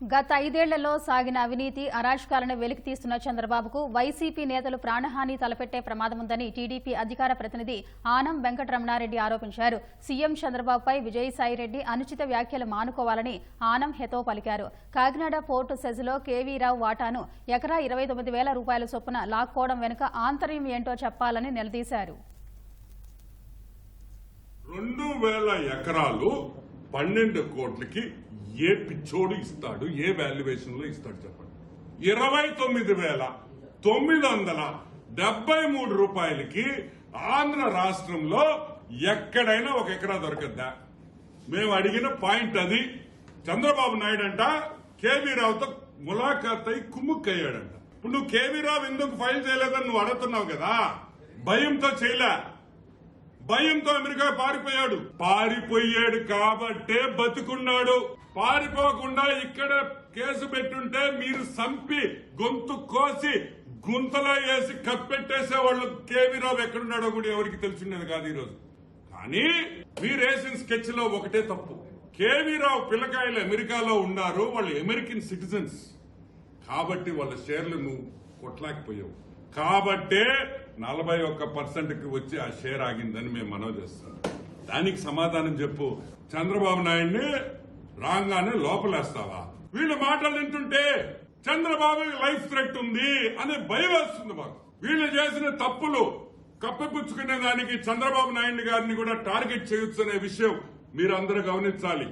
గత ఐదేళ్ళలో సాగిన అవినీతి అరాచకాలను వెలికితీస్తున్న చంద్రబాబుకు వైసీపీ నేతలు ప్రాణహాని తలపెట్టే ప్రమాదముందని టీడీపీ అధికార ప్రతినిధి ఆనం వెంకటరమణారెడ్డి ఆరోపించారు. సీఎం చంద్రబాబుపై విజయసాయిరెడ్డి అనుచిత వ్యాఖ్యలు మానుకోవాలని ఆనం హెతో పలికారు. కాకినాడ పోర్టు సెజ్లో కేవీరావు వాటాను ఎకరా ఇరవై తొమ్మిది వేల రూపాయల చొప్పున లాక్కోవడం వెనుక ఆంతర్యం ఏంటో చెప్పాలని నిలదీశారు. రెండు వేల ఎకరాలు పన్నెండు కోట్లకి ఏ పిచ్చోడు ఇస్తాడు ఏ వాల్యుయేషన్లో ఇస్తాడు చెప్పండి. ఇరవై తొమ్మిది వేల తొమ్మిది వందల డెబ్బై మూడు రూపాయలకి ఆంధ్ర రాష్ట్రంలో ఎక్కడైనా ఒక ఎకరా దొరకద్దా? మేము అడిగిన పాయింట్ అది. చంద్రబాబు నాయుడు అంట కేవీ రావుతో ములాఖాత్ అయి కుమ్ముక్కయ్యాడంట. ఇప్పుడు నువ్వు కేవీ రావు ఎందుకు ఫైల్ చేయలేదని నువ్వు అడుగుతున్నావు కదా? భయంతో చేయలే. భయంతో అమెరికా పారిపోయాడు. పారిపోయాడు కాబట్టే బతుకున్నాడు. పారిపోకుండా ఇక్కడ కేసు పెట్టుంటే మీరు సంపి గొంతు కోసి గుంతలో వేసి కప్పెట్టేసే వాళ్ళు కేవీరావు ఎక్కడున్నాడో కూడా ఎవరికి తెలిసిండేది కాదు ఈరోజు. కానీ మీరు వేసిన స్కెచ్లో ఒకటే తప్పు. కేవీరావు పిల్లకాయలు అమెరికాలో ఉన్నారు వాళ్ళు అమెరికన్ సిటిజన్స్. కాబట్టి వాళ్ళ షేర్లు నువ్వు కొట్లాకపోయావు. కాబట్టే నలభై ఒక్క పర్సెంట్కి వచ్చి ఆ షేర్ ఆగిందని మేము మనవి చేస్తాం. దానికి సమాధానం చెప్పు. చంద్రబాబు నాయుడిని రాగానే లోపలేస్తావా? వీళ్ళ మాటలు వింటుంటే చంద్రబాబు లైఫ్ థ్రెట్ ఉంది అనే భయం వస్తుంది మాకు. వీళ్ళు చేసిన తప్పులు కప్పిపుచ్చుకునే దానికి చంద్రబాబు నాయుడు గారిని కూడా టార్గెట్ చేయొచ్చు అనే విషయం మీరు అందరూ గమనించాలి.